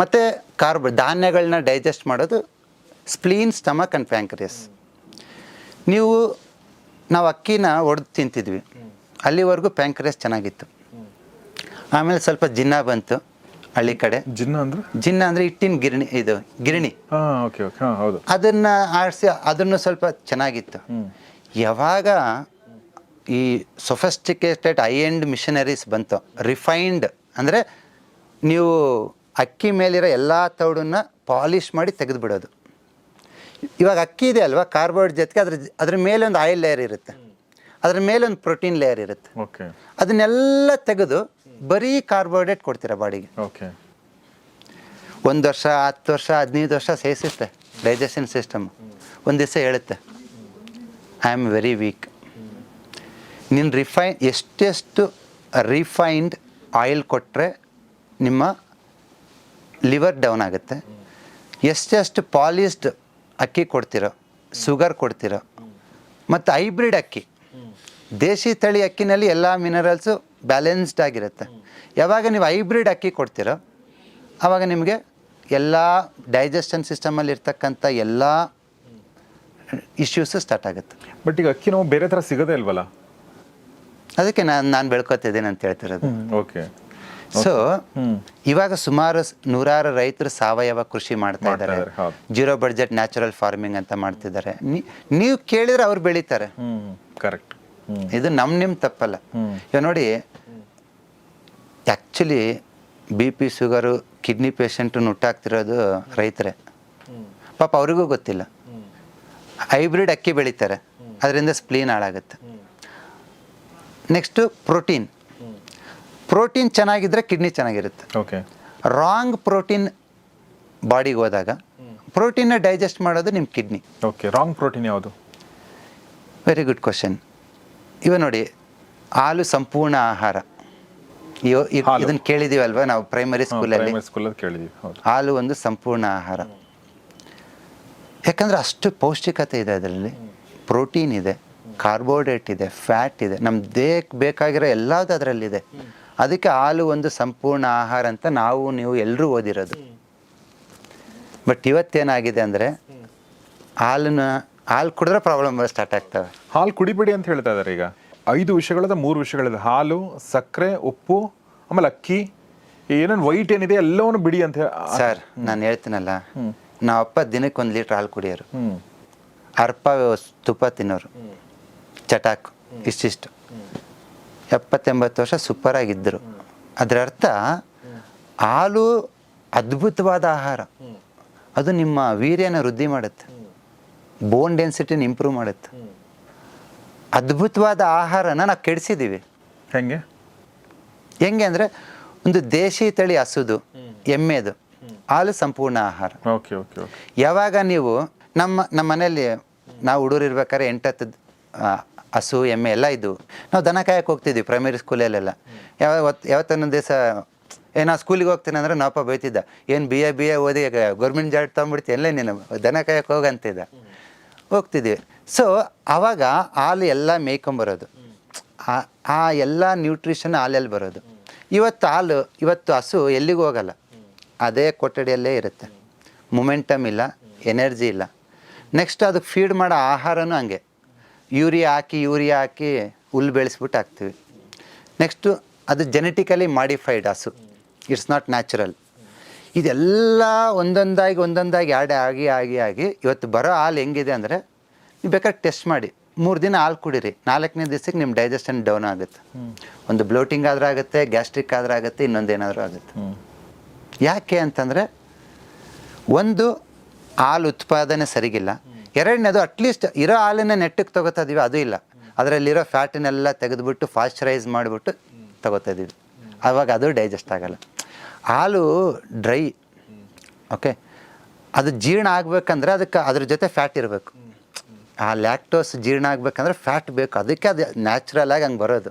ಮತ್ತು ಕಾರ್ಬ್ ಧಾನ್ಯಗಳನ್ನ ಡೈಜೆಸ್ಟ್ ಮಾಡೋದು ಸ್ಪ್ಲೀನ್ ಸ್ಟಮಕ್ ಆ್ಯಂಡ್ ಪ್ಯಾಂಕ್ರಿಯಸ್ ನೀವು ನಾವು ಅಕ್ಕಿನ ಒಡೆದು ತಿಂತಿದ್ವಿ. ಅಲ್ಲಿವರೆಗೂ ಪ್ಯಾಂಕ್ರಿಯಸ್ ಚೆನ್ನಾಗಿತ್ತು. ಆಮೇಲೆ ಸ್ವಲ್ಪ ಜಿನ್ನ ಬಂತು ಹಳ್ಳಿ ಕಡೆ. ಜಿನ್ನ ಅಂದ್ರೆ? ಜಿನ್ನ ಅಂದರೆ ಹಿಟ್ಟಿನ ಗಿರಣಿ ಇದು ಗಿರಣಿ. ಹಾಂ ಓಕೆ ಓಕೆ ಹಾಂ ಹೌದು. ಅದನ್ನು ಆಡಿಸಿ ಅದನ್ನು ಸ್ವಲ್ಪ ಚೆನ್ನಾಗಿತ್ತು. ಯಾವಾಗ ಈ ಸೊಫೆಸ್ಟಿಕೇಟೆಡ್ ಐ ಎಂಡ್ ಮಿಷನರೀಸ್ ಬಂತು ರಿಫೈನ್ಡ್ ಅಂದರೆ ನೀವು ಅಕ್ಕಿ ಮೇಲಿರೋ ಎಲ್ಲ ತೌಡನ್ನು ಪಾಲಿಷ್ ಮಾಡಿ ತೆಗೆದುಬಿಡೋದು. ಇವಾಗ ಅಕ್ಕಿ ಇದೆ ಅಲ್ವಾ ಕಾರ್ಬೋಹೈಡ್ರೇಟ್ ಜೊತೆಗೆ ಅದ್ರ ಅದ್ರ ಮೇಲೆ ಒಂದು ಆಯಿಲ್ ಲೇಯರ್ ಇರುತ್ತೆ. ಅದ್ರ ಮೇಲೆ ಒಂದು ಪ್ರೋಟೀನ್ ಲೇಯರ್ ಇರುತ್ತೆ. ಓಕೆ ಅದನ್ನೆಲ್ಲ ತೆಗೆದು ಬರೀ ಕಾರ್ಬೋಹೈಡ್ರೇಟ್ ಕೊಡ್ತೀರಾ ಬಾಡಿಗೆ? ಓಕೆ ಒಂದು ವರ್ಷ ಹತ್ತು ವರ್ಷ ಹದಿನೈದು ವರ್ಷ ಸೇರಿಸುತ್ತೆ ಡೈಜೆಷನ್ ಸಿಸ್ಟಮ್ ಒಂದು ದಿವಸ ಹೇಳುತ್ತೆ ಐ ಆಮ್ ವೆರಿ ವೀಕ್ ನಿನ್ನ ರಿಫೈನ್ ಎಷ್ಟೆಷ್ಟು ರಿಫೈನ್ಡ್ ಆಯಿಲ್ ಕೊಟ್ಟರೆ ನಿಮ್ಮ ಲಿವರ್ ಡೌನ್ ಆಗುತ್ತೆ. ಎಷ್ಟೆಷ್ಟು ಪಾಲಿಸ್ಡ್ ಅಕ್ಕಿ ಕೊಡ್ತಿರೋ ಶುಗರ್ ಕೊಡ್ತಿರೋ ಮತ್ತು ಹೈಬ್ರಿಡ್ ಅಕ್ಕಿ ದೇಶಿ ತಳಿ ಅಕ್ಕಿನಲ್ಲಿ ಎಲ್ಲ ಮಿನರಲ್ಸು ಬ್ಯಾಲೆನ್ಸ್ಡ್ ಆಗಿರುತ್ತೆ. ಯಾವಾಗ ನೀವು ಹೈಬ್ರಿಡ್ ಅಕ್ಕಿ ಕೊಡ್ತೀರೋ ಆವಾಗ ನಿಮಗೆ ಎಲ್ಲ ಡೈಜೆಷನ್ ಸಿಸ್ಟಮಲ್ಲಿ ಇರ್ತಕ್ಕಂಥ ಎಲ್ಲ ಇಶ್ಯೂಸು ಸ್ಟಾರ್ಟ್ ಆಗುತ್ತೆ. ಬಟ್ ಈಗ ಅಕ್ಕಿ ನಾವು ಬೇರೆ ಥರ ಸಿಗೋದೇ ಇಲ್ವಲ್ಲ? ಅದಕ್ಕೆ ನಾನು ನಾನು ಬೆಳ್ಕೊತಿದ್ದೀನಿ ಅಂತ ಹೇಳ್ತಿರೋದು. Okay so. ಇವಾಗ ಸುಮಾರು ನೂರಾರು ರೈತರು ಸಾವಯವ ಕೃಷಿ ಮಾಡ್ತಾ ಇದ್ದಾರೆ. ಜೀರೋ ಬಡ್ಜೆಟ್ ನ್ಯಾಚುರಲ್ ಫಾರ್ಮಿಂಗ್ ಅಂತ ಮಾಡ್ತಿದ್ದಾರೆ. ನೀವು ಕೇಳಿದ್ರೆ ಅವ್ರು ಬೆಳೀತಾರೆ. ಕರೆಕ್ಟ್ ಇದು ನಮ್ ನಿಮ್ ತಪ್ಪಲ್ಲ. ಇವಾಗ ನೋಡಿ actually B P sugar kidney patient ನುಟ್ಟಾಗ್ತಿರೋದು ರೈತರೇ. ಪಾಪ ಅವ್ರಿಗೂ ಗೊತ್ತಿಲ್ಲ. ಹೈಬ್ರಿಡ್ ಅಕ್ಕಿ ಬೆಳೀತಾರೆ. ಅದರಿಂದ ಸ್ಪ್ಲೀನ್ ಹಾಳಾಗುತ್ತೆ. ನೆಕ್ಸ್ಟು ಪ್ರೋಟೀನ್ ಪ್ರೋಟೀನ್ ಚೆನ್ನಾಗಿದ್ದರೆ ಕಿಡ್ನಿ ಚೆನ್ನಾಗಿರುತ್ತೆ. ಓಕೆ. ರಾಂಗ್ ಪ್ರೋಟೀನ್ ಬಾಡಿಗೆ ಹೋದಾಗ ಪ್ರೋಟೀನ್ನ ಡೈಜೆಸ್ಟ್ ಮಾಡೋದು ನಿಮ್ಮ ಕಿಡ್ನಿ. ಓಕೆ ರಾಂಗ್ ಪ್ರೋಟೀನ್ ಯಾವುದು? ವೆರಿ ಗುಡ್ ಕ್ವಶನ್ ಇವ ನೋಡಿ ಹಾಲು ಸಂಪೂರ್ಣ ಆಹಾರ. ಇದನ್ನ ಕೇಳಿದೀವಲ್ವಾ? ನಾವು ಪ್ರೈಮರಿ ಸ್ಕೂಲಲ್ಲಿ ಹಾಲು ಒಂದು ಸಂಪೂರ್ಣ ಆಹಾರ. ಯಾಕಂದ್ರೆ ಅಷ್ಟು ಪೌಷ್ಟಿಕತೆ ಇದೆ ಅದರಲ್ಲಿ. ಪ್ರೋಟೀನ್ ಇದೆ ಕಾರ್ಬೋಹೈಡ್ರೇಟ್ ಇದೆ ಫ್ಯಾಟ್ ಇದೆ. ನಮ್ಮ ದೇಹಕ್ಕೆ ಬೇಕಾಗಿರೋ ಎಲ್ಲದು ಅದರಲ್ಲಿದೆ. ಅದಕ್ಕೆ ಹಾಲು ಒಂದು ಸಂಪೂರ್ಣ ಆಹಾರ ಅಂತ ನಾವು ನೀವು ಎಲ್ಲರೂ ಓದಿರೋದು. ಬಟ್ ಇವತ್ತೇನಾಗಿದೆ ಅಂದರೆ ಹಾಲನ್ನ ಹಾಲು ಕುಡಿದ್ರೆ ಪ್ರಾಬ್ಲಮ್ ಸ್ಟಾರ್ಟ್ ಆಗ್ತವೆ. ಹಾಲು ಕುಡಿಬೇಡಿ ಅಂತ ಹೇಳ್ತಾ ಇದ್ದಾರೆ ಈಗ. ಐದು ವಿಷಯಗಳದ ಮೂರು ವಿಷಯಗಳಿದೆ ಹಾಲು ಸಕ್ಕರೆ ಉಪ್ಪು ಆಮೇಲೆ ಅಕ್ಕಿ ಏನೇನು ವೈಟ್ ಏನಿದೆ ಎಲ್ಲವನ್ನು ಬಿಡಿ ಅಂತ ಸರ್ ನಾನು ಹೇಳ್ತೀನಲ್ಲ ನಾವು ಅಪ್ಪ ದಿನಕ್ಕೆ ಒಂದು ಲೀಟ್ರ್ ಹಾಲು ಕುಡಿಯೋರು. ಅರ್ಪ ತುಪ್ಪ ತಿನ್ನೋರು. ಚಟಾಕು ಇಷ್ಟಿಷ್ಟು. ಎಪ್ಪತ್ತೆಂಬತ್ತು ವರ್ಷ ಸೂಪರಾಗಿದ್ದರು ಅದರ ಅರ್ಥ ಹಾಲು ಅದ್ಭುತವಾದ ಆಹಾರ. ಅದು ನಿಮ್ಮ ವೀರ್ಯನ ವೃದ್ಧಿ ಮಾಡುತ್ತೆ. ಬೋನ್ ಡೆನ್ಸಿಟಿನ ಇಂಪ್ರೂವ್ ಮಾಡುತ್ತೆ. ಅದ್ಭುತವಾದ ಆಹಾರನ ನಾವು ಕೆಡಿಸಿದ್ದೀವಿ ಹೆಂಗೆ? ಹೆಂಗೆ ಅಂದರೆ ಒಂದು ದೇಶಿ ತಳಿ ಹಸುದು ಎಮ್ಮೆದು ಹಾಲು ಸಂಪೂರ್ಣ ಆಹಾರ. Okay okay okay. ಯಾವಾಗ ನೀವು ನಮ್ಮ ನಮ್ಮ ಮನೆಯಲ್ಲಿ ನಾವು ಹುಡುಗರು ಇರ್ಬೇಕಾದ್ರೆ ಎಂಟತ್ತು ಹಸು, ಎಮ್ಮೆ ಎಲ್ಲ ಇದ್ದವು ನಾವು ದನ ಕಾಯಕ್ಕೆ ಹೋಗ್ತಿದ್ವಿ ಪ್ರೈಮರಿ ಸ್ಕೂಲಲ್ಲೆಲ್ಲ ಯಾವ ಯಾವತ್ತೊಂದು ದಿವಸ, ಏ, ನಾ ಸ್ಕೂಲಿಗೆ ಹೋಗ್ತೀನಿ ಅಂದ್ರೆ ನಾವಪ್ಪ ಬೈತಿದ್ದ. ಏನು ಬಿ ಎ ಬಿ ಎ ಓದಿ ಗೌರ್ಮೆಂಟ್ ಜಾಬ್ ತೊಗೊಂಬಿಡ್ತೀನಿ ಎಲ್ಲ ನೀನು, ದನ ಕಾಯಕ್ಕೆ ಹೋಗಂತಿದ್ದ ಹೋಗ್ತಿದ್ವಿ. ಸೊ ಆವಾಗ ಹಾಲು ಎಲ್ಲ ಮೇಯ್ಕೊಂಬರೋದು ಆ ಎಲ್ಲ ನ್ಯೂಟ್ರಿಷನ್ ಹಾಲಲ್ಲಿ ಬರೋದು. ಇವತ್ತು ಹಾಲು, ಇವತ್ತು ಹಸು ಎಲ್ಲಿಗೂ ಹೋಗಲ್ಲ. ಅದೇ ಕೊಠಡಿಯಲ್ಲೇ ಇರುತ್ತೆ. ಮೊಮೆಂಟಮ್ ಇಲ್ಲ ಎನರ್ಜಿ ಇಲ್ಲ. ನೆಕ್ಸ್ಟ್ ಅದಕ್ಕೆ ಫೀಡ್ ಮಾಡೋ ಆಹಾರನೂ ಹಂಗೆ. ಯೂರಿಯಾ ಹಾಕಿ ಯೂರಿಯಾ ಹಾಕಿ ಹುಲ್ಲು ಬೆಳೆಸ್ಬಿಟ್ಟು ಹಾಕ್ತೀವಿ. ನೆಕ್ಸ್ಟು ಅದು ಜೆನೆಟಿಕಲಿ ಮಾಡಿಫೈಡ್ ಹಸು. ಇಟ್ಸ್ ನಾಟ್ ನ್ಯಾಚುರಲ್ ಇದೆಲ್ಲ ಒಂದೊಂದಾಗಿ ಒಂದೊಂದಾಗಿ ಆಡೇ, ಆಗಿ ಆಗಿ ಆಗಿ ಇವತ್ತು ಬರೋ ಹಾಲು ಹೆಂಗಿದೆ ಅಂದರೆ ನೀವು ಬೇಕಾದ್ರೆ ಟೆಸ್ಟ್ ಮಾಡಿ. ಮೂರು ದಿನ ಹಾಲು ಕುಡೀರಿ. ನಾಲ್ಕನೇ ದಿವಸಕ್ಕೆ ನಿಮ್ಮ ಡೈಜೆಷನ್ ಡೌನ್ ಆಗುತ್ತೆ. ಒಂದು ಬ್ಲೋಟಿಂಗ್ ಆದರೂ ಆಗುತ್ತೆ ಗ್ಯಾಸ್ಟ್ರಿಕ್ ಆದರೂ ಆಗುತ್ತೆ ಇನ್ನೊಂದೇನಾದರೂ ಆಗುತ್ತೆ. ಯಾಕೆ ಅಂತಂದರೆ ಒಂದು ಹಾಲು ಉತ್ಪಾದನೆ ಸರಿಗಿಲ್ಲ. ಎರಡನೇದು ಅಟ್ಲೀಸ್ಟ್ ಇರೋ ಹಾಲನ್ನ ನೆಟ್ಟಿಗೆ ತಗೋತಾ ಇದೀವಿ ಅದು ಇಲ್ಲ. ಅದರಲ್ಲಿರೋ ಫ್ಯಾಟನ್ನೆಲ್ಲ ತೆಗೆದುಬಿಟ್ಟು ಫಾಸ್ಚರೈಸ್ ಮಾಡಿಬಿಟ್ಟು ತಗೋತಾ ಇದೀವಿ. ಆವಾಗ ಅದು ಡೈಜೆಸ್ಟ್ ಆಗಲ್ಲ. ಹಾಲು ಡ್ರೈ ಓಕೆ ಅದು ಜೀರ್ಣ ಆಗ್ಬೇಕಂದ್ರೆ ಅದಕ್ಕೆ ಅದ್ರ ಜೊತೆ ಫ್ಯಾಟ್ ಇರಬೇಕು. ಆ ಲ್ಯಾಕ್ಟೋಸ್ ಜೀರ್ಣ ಆಗ್ಬೇಕಂದ್ರೆ ಫ್ಯಾಟ್ ಬೇಕು. ಅದಕ್ಕೆ ಅದು ನ್ಯಾಚುರಲ್ ಆಗಿ ಹಂಗೆ ಬರೋದು.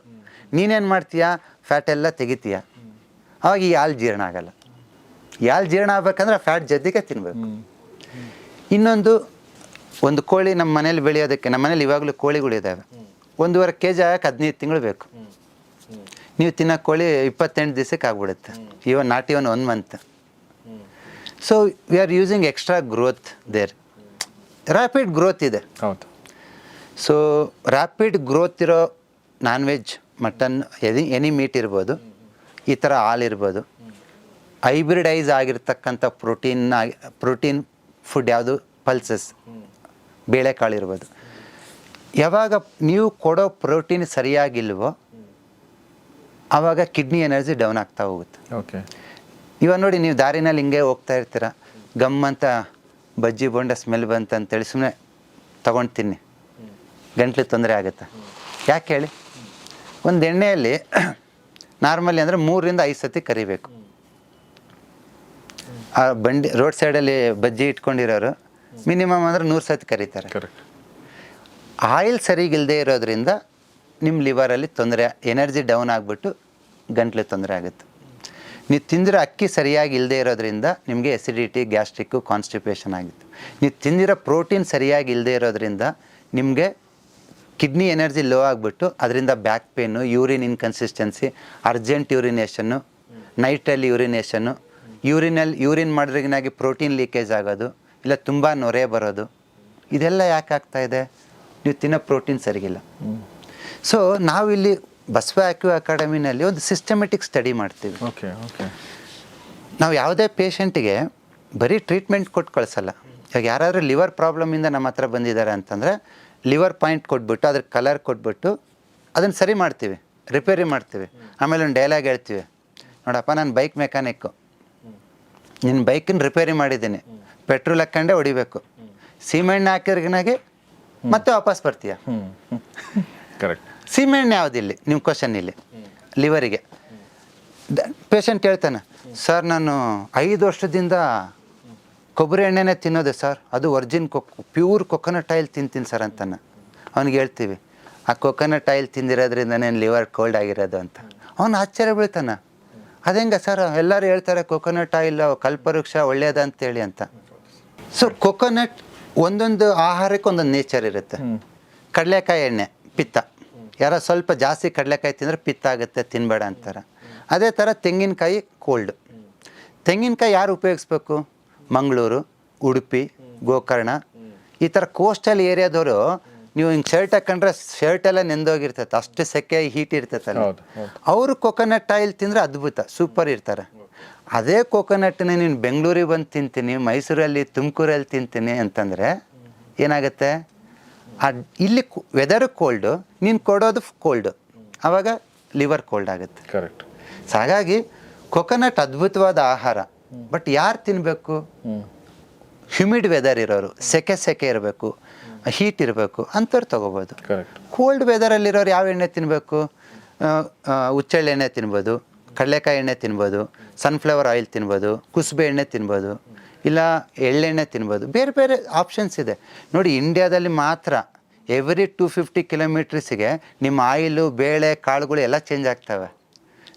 ನೀನೇನು ಮಾಡ್ತೀಯಾ? ಫ್ಯಾಟ್ ಎಲ್ಲ ತೆಗಿತೀಯ? ಅವಾಗ ಈ ಹಾಲು ಜೀರ್ಣ ಆಗಲ್ಲ. ಯಾಲ್ ಹಾಲು ಜೀರ್ಣ ಆಗ್ಬೇಕಂದ್ರೆ ಫ್ಯಾಟ್ ಜೊತೆಗೆ ತಿನ್ನಬೇಕು ಇನ್ನೊಂದು ಒಂದು ಕೋಳಿ ನಮ್ಮ ಮನೇಲಿ ಬೆಳೆಯೋದಕ್ಕೆ ನಮ್ಮ ಮನೇಲಿ ಇವಾಗಲೂ ಕೋಳಿಗಳಿದ್ದಾವೆ ಒಂದೂವರೆ ಕೆ ಜಿ ಆಗಕ್ಕೆ ಹದಿನೈದು ತಿಂಗಳು ಬೇಕು. ನೀವು ತಿನ್ನೋ ಕೋಳಿ ಇಪ್ಪತ್ತೆಂಟು ದಿವಸಕ್ಕೆ ಆಗ್ಬಿಡುತ್ತೆ. Even not even one month so we are using extra growth there rapid growth ಇದೆ. ಹೌದು. ಸೊ ರ್ಯಾಪಿಡ್ ಗ್ರೋತ್ ಇರೋ non veg mutton any any meat ಇರ್ಬೋದು. ಈ ಥರ ಹಾಲಿರ್ಬೋದು ಹೈಬ್ರಿಡೈಸ್ ಆಗಿರ್ತಕ್ಕಂಥ ಪ್ರೋಟೀನ್ ಆಗಿ ಪ್ರೋಟೀನ್ ಫುಡ್ ಯಾವುದು? ಪಲ್ಸಸ್ ಬೇಳೆಕಾಳು ಇರ್ಬೋದು. ಯಾವಾಗ ನೀವು ಕೊಡೋ ಪ್ರೋಟೀನ್ ಸರಿಯಾಗಿಲ್ವೋ ಆವಾಗ ಕಿಡ್ನಿ ಎನರ್ಜಿ ಡೌನ್ ಆಗ್ತಾ ಹೋಗುತ್ತೆ. ಓಕೆ. ಇವಾಗ ನೋಡಿ ನೀವು ದಾರಿನಲ್ಲಿ ಹಿಂಗೆ ಹೋಗ್ತಾ ಇರ್ತೀರ ಗಮ್ ಅಂತ ಬಜ್ಜಿ ಬೋಂಡ ಸ್ಮೆಲ್ ಬಂತಂತೇಳಿ ಸುಮ್ಮನೆ ತೊಗೊಂಡು ತಿನ್ನಿ ಗಂಟ್ಲು ತೊಂದರೆ ಆಗುತ್ತೆ. ಯಾಕೆ ಹೇಳಿ? ಒಂದು ಎಣ್ಣೆಯಲ್ಲಿ ನಾರ್ಮಲಿ ಅಂದರೆ ಮೂರರಿಂದ ಐದು ಸತಿ ಕರಿಬೇಕು. ಆ ಬಂಡಿ ರೋಡ್ ಸೈಡಲ್ಲಿ ಬಜ್ಜಿ ಇಟ್ಕೊಂಡಿರೋರು ಮಿನಿಮಮ್ ಅಂದರೆ ನೂರು ಸತಿ ಕರೀತಾರೆ. ಕರೆಕ್ಟ್ ಆಯಿಲ್ ಸರಿಗಿಲ್ಲದೆ ಇರೋದ್ರಿಂದ ನಿಮ್ಮ ಲಿವರಲ್ಲಿ ತೊಂದರೆ ಎನರ್ಜಿ ಡೌನ್ ಆಗಿಬಿಟ್ಟು ಗಂಟ್ಲು ತೊಂದರೆ ಆಗುತ್ತೆ. ನೀವು ತಿಂದಿರೋ ಅಕ್ಕಿ ಸರಿಯಾಗಿ ಇಲ್ಲದೆ ಇರೋದ್ರಿಂದ ನಿಮಗೆ ಎಸಿಡಿಟಿ ಗ್ಯಾಸ್ಟ್ರಿಕ್ಕು ಕಾನ್ಸ್ಟಿಪೇಷನ್ ಆಗಿತ್ತು. ನೀವು ತಿಂದಿರೋ ಪ್ರೋಟೀನ್ ಸರಿಯಾಗಿ ಇಲ್ಲದೆ ಇರೋದ್ರಿಂದ ನಿಮಗೆ ಕಿಡ್ನಿ ಎನರ್ಜಿ ಲೋ ಆಗಿಬಿಟ್ಟು ಅದರಿಂದ back pain urine inconsistency urgent ಯೂರಿನೇಷನ್ನು ನೈಟಲ್ಲಿ ಯೂರಿನೇಷನ್ನು ಯೂರಿನಲ್ಲಿ ಯೂರಿನ್ ಮಾಡಿದ್ರಿಗಿನಾಗಿ ಪ್ರೋಟೀನ್ ಲೀಕೇಜ್ ಆಗೋದು ಇಲ್ಲ ತುಂಬ ನೊರೆ ಬರೋದು. ಇದೆಲ್ಲ ಯಾಕೆ ಆಗ್ತಾ ಇದೆ? ನೀವು ತಿನ್ನೋ ಪ್ರೋಟೀನ್ ಸರಿಗಿಲ್ಲ. ಸೊ ನಾವಿಲ್ಲಿ ಬಸವ ಆಕ್ಯೂ ಅಕಾಡೆಮಿನಲ್ಲಿ ಒಂದು ಸಿಸ್ಟಮೆಟಿಕ್ ಸ್ಟಡಿ ಮಾಡ್ತೀವಿ. ಓಕೆ ಓಕೆ ನಾವು ಯಾವುದೇ ಪೇಷಂಟಿಗೆ ಬರೀ ಟ್ರೀಟ್ಮೆಂಟ್ ಕೊಟ್ಟು ಕಳಿಸಲ್ಲ. ಇವಾಗ ಯಾರಾದರೂ ಲಿವರ್ ಪ್ರಾಬ್ಲಮಿಂದ ನಮ್ಮ ಹತ್ರ ಬಂದಿದ್ದಾರೆ ಅಂತಂದರೆ ಲಿವರ್ ಪಾಯಿಂಟ್ ಕೊಟ್ಬಿಟ್ಟು ಅದ್ರ ಕಲರ್ ಕೊಟ್ಬಿಟ್ಟು ಅದನ್ನು ಸರಿ ಮಾಡ್ತೀವಿ ರಿಪೇರಿ ಮಾಡ್ತೀವಿ. ಆಮೇಲೆ ಒಂದು ಡೈಲಾಗ್ ಹೇಳ್ತೀವಿ. ನೋಡಪ್ಪ ನಾನು ಬೈಕ್ ಮೆಕ್ಯಾನಿಕ್ಕು ನಿನ್ನ ಬೈಕನ್ನ ರಿಪೇರಿ ಮಾಡಿದ್ದೀನಿ. ಪೆಟ್ರೋಲ್ ಹಾಕ್ಕೊಂಡೆ ಹೊಡಿಬೇಕು. ಸೀಮೆಣ್ಣೆ ಹಾಕಿದ್ರಿಗಿನಾಗೆ ಮತ್ತೆ ವಾಪಸ್ ಬರ್ತೀಯ? ಕರೆಕ್ಟ್ ಸೀಮೆಎಣ್ಣೆ ಯಾವುದಿಲ್ಲ? ನಿಮ್ಮ ಕ್ವಶನ್ ಇಲ್ಲಿ. ಲಿವರಿಗೆ ಪೇಷಂಟ್ ಹೇಳ್ತಾನೆ ಸರ್ ನಾನು ಐದು ವರ್ಷದಿಂದ ಕೊಬ್ಬರಿ ಎಣ್ಣೆನೇ ತಿನ್ನೋದೆ ಸರ್. ಅದು ಒರ್ಜಿನ್ ಕೊಕ್ ಪ್ಯೂರ್ ಕೊಕೊನಟ್ ಆಯಿಲ್ ತಿಂತೀನಿ ಸರ್ ಅಂತಾನೆ. ಅವ್ನಿಗೆ ಹೇಳ್ತೀವಿ ಆ ಕೊಕೊನಟ್ ಆಯಿಲ್ ತಿಂದಿರೋದ್ರಿಂದ ನಾನು ಲಿವರ್ ಕೋಲ್ಡ್ ಆಗಿರೋದು ಅಂತ. ಅವನು ಆಶ್ಚರ್ಯ ಬೀಳ್ತಾನೆ ಅದೇಂಗ ಸರ್? ಎಲ್ಲರೂ ಹೇಳ್ತಾರೆ ಕೊಕೊನಟ್ ಆಯಿಲ್ ಕಲ್ಪವೃಕ್ಷ ಒಳ್ಳೆಯದಂತೇಳಿ ಅಂತ. ಸೊ ಕೊಕೊನಟ್ ಒಂದೊಂದು ಆಹಾರಕ್ಕೆ ಒಂದೊಂದು ನೇಚರ್ ಇರುತ್ತೆ. ಕಡಲೆಕಾಯಿ ಎಣ್ಣೆ ಪಿತ್ತ. ಯಾರೋ ಸ್ವಲ್ಪ ಜಾಸ್ತಿ ಕಡಲೆಕಾಯಿ ತಿಂದರೆ ಪಿತ್ತ ಆಗುತ್ತೆ ತಿನ್ನಬೇಡ ಅಂತಾರೆ. ಅದೇ ಥರ ತೆಂಗಿನಕಾಯಿ ಕೋಲ್ಡ್ ತೆಂಗಿನಕಾಯಿ ಯಾರು ಉಪಯೋಗಿಸ್ಬೇಕು? ಮಂಗಳೂರು ಉಡುಪಿ ಗೋಕರ್ಣ. ಈ ಥರ ಕೋಸ್ಟಲ್ ಏರಿಯಾದವರು ನೀವು ಹಿಂಗೆ ಶರ್ಟ್ ಹಾಕೊಂಡ್ರೆ ಶರ್ಟ್ ಎಲ್ಲ ನೆಂದೋಗಿರ್ತೈತೆ. ಅಷ್ಟು ಸೆಕೆ ಹೀಟ್ ಇರ್ತೈತಲ್ಲ. ಅವರು ಕೊಕೊನಟ್ ಆಯಿಲ್ ತಿಂದರೆ ಅದ್ಭುತ ಸೂಪರ್ ಇರ್ತಾರೆ. ಅದೇ ಕೊಕೊನಟ್ನ ನೀನು ಬೆಂಗಳೂರಿಗೆ ಬಂದು ತಿಂತೀನಿ ಮೈಸೂರಲ್ಲಿ ತುಮಕೂರಲ್ಲಿ ತಿಂತೀನಿ ಅಂತಂದರೆ ಏನಾಗುತ್ತೆ? ಆ ಇಲ್ಲಿ ವೆದರ್ ಕೋಲ್ಡು ನೀನು ಕೊಡೋದು ಕೋಲ್ಡು ಆವಾಗ ಲಿವರ್ ಕೋಲ್ಡ್ ಆಗುತ್ತೆ. ಕರೆಕ್ಟ್ ಸೊ ಹಾಗಾಗಿ ಕೊಕೊನಟ್ ಅದ್ಭುತವಾದ ಆಹಾರ. ಬಟ್ ಯಾರು ತಿನ್ನಬೇಕು ಹ್ಯೂಮಿಡ್ ವೆದರ್ ಇರೋರು ಸೆಕೆ ಸೆಕೆ ಇರಬೇಕು ಹೀಟ್ ಇರಬೇಕು ಅಂಥವ್ರು ತೊಗೋಬೋದು. ಕೋಲ್ಡ್ ವೆದರಲ್ಲಿರೋರು ಯಾವ ಎಣ್ಣೆ ತಿನ್ನಬೇಕು ಹುಚ್ಚೆಳ್ಳು ಎಣ್ಣೆ ತಿನ್ಬೋದು. ಕಡಲೆಕಾಯಿ ಎಣ್ಣೆ ತಿನ್ಬೋದು ಸನ್ಫ್ಲವರ್ ಆಯಿಲ್ ತಿನ್ಬೋದು, ಕುಸುಬೆ ಎಣ್ಣೆ ತಿನ್ಬೋದು, ಇಲ್ಲ ಎಳ್ಳೆಣ್ಣೆ ತಿನ್ಬೋದು, ಬೇರೆ ಬೇರೆ ಆಪ್ಷನ್ಸ್ ಇದೆ. ನೋಡಿ ಇಂಡಿಯಾದಲ್ಲಿ ಮಾತ್ರ ಎವ್ರಿ ಟು ಫಿಫ್ಟಿ ಕಿಲೋಮೀಟರ್ಸಿಗೆ ನಿಮ್ಮ ಆಯಿಲು, ಬೇಳೆ, ಕಾಳುಗಳು ಎಲ್ಲ ಚೇಂಜ್ ಆಗ್ತವೆ.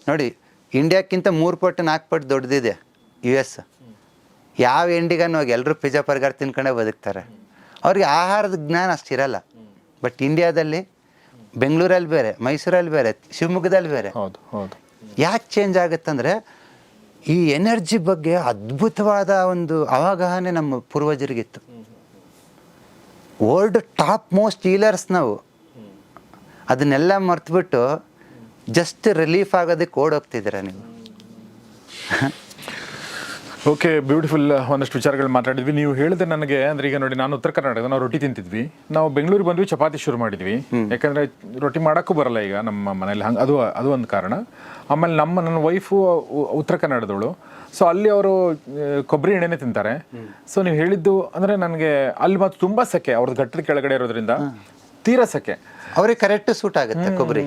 ನೋಡಿ ಇಂಡಿಯಾಕ್ಕಿಂತ ಮೂರು ಪಟ್ಟು, ನಾಲ್ಕು ಪಟ್ಟು ದೊಡ್ಡದಿದೆ ಯು ಎಸ್ ಯಾವ ಎಂಡಿಗನ್ನು ಹೋಗಿ ಎಲ್ಲರೂ ಪಿಜ್ಜಾ ಬರ್ಗರ್ ತಿನ್ಕೊಂಡೇ ಬದುಕ್ತಾರೆ. ಅವ್ರಿಗೆ ಆಹಾರದ ಜ್ಞಾನ ಅಷ್ಟಿರಲ್ಲ ಬಟ್ ಇಂಡಿಯಾದಲ್ಲಿ ಬೆಂಗಳೂರಲ್ಲಿ ಬೇರೆ ಮೈಸೂರಲ್ಲಿ ಬೇರೆ ಶಿವಮೊಗ್ಗದಲ್ಲಿ ಬೇರೆ. ಯಾಕೆ ಚೇಂಜ್ ಆಗುತ್ತಂದರೆ ಈ ಎನರ್ಜಿ ಬಗ್ಗೆ ಅದ್ಭುತವಾದ ಒಂದು ಅವಗಾಹನೆ ನಮ್ಮ ಪೂರ್ವಜರಿಗಿತ್ತು. ವರ್ಲ್ಡ್ ಟಾಪ್ ಮೋಸ್ಟ್ ಹೀಲರ್ಸ್ ನಾವು. ಅದನ್ನೆಲ್ಲ ಮರ್ತುಬಿಟ್ಟು ಜಸ್ಟ್ ರಿಲೀಫ್ ಆಗೋದಕ್ಕೆ ಓಡೋಗ್ತಿದ್ದೀರಾ ನೀವು? ಓಕೆ ಬ್ಯೂಟಿಫುಲ್ ಒಂದಷ್ಟು ವಿಚಾರಗಳು ಮಾತಾಡಿದ್ವಿ. ನೀವು ಹೇಳಿದ್ರೆ ನನಗೆ ಅಂದ್ರೆ ಈಗ ನೋಡಿ ನಾನು ಉತ್ತರ ಕರ್ನಾಟಕ ನಾವು ರೊಟ್ಟಿ ತಿಂತಿದ್ವಿ. ನಾವು ಬೆಂಗಳೂರಿಗೆ ಬಂದ್ವಿ ಚಪಾತಿ ಶುರು ಮಾಡಿದ್ವಿ. ಯಾಕಂದ್ರೆ ರೊಟ್ಟಿ ಮಾಡೋಕ್ಕೂ ಬರಲ್ಲ ಈಗ ನಮ್ಮ ಮನೇಲಿ. ಹಂಗೆ ಅದು ಅದು ಒಂದು ಕಾರಣ. ಆಮೇಲೆ ನಮ್ಮ ನನ್ನ ವೈಫು ಉತ್ತರ ಕನ್ನಡದವಳು ಸೊ ಅಲ್ಲಿ ಅವರು ಕೊಬ್ಬರಿ ಎಣ್ಣೆನೇ ತಿಂತಾರೆ. ಸೊ ನೀವು ಹೇಳಿದ್ದು ಅಂದ್ರೆ ನನಗೆ ಅಲ್ಲಿ ಮತ್ತು ತುಂಬಾ ಸಕೆ ಅವ್ರದ್ದು ಘಟ್ಟದ ಕೆಳಗಡೆ ಇರೋದ್ರಿಂದ ತೀರಾ ಸೆಕೆ. ಅವ್ರಿಗೆ ಕರೆಕ್ಟ್ ಸೂಟ್ ಆಗುತ್ತೆ ಕೊಬ್ಬರಿ.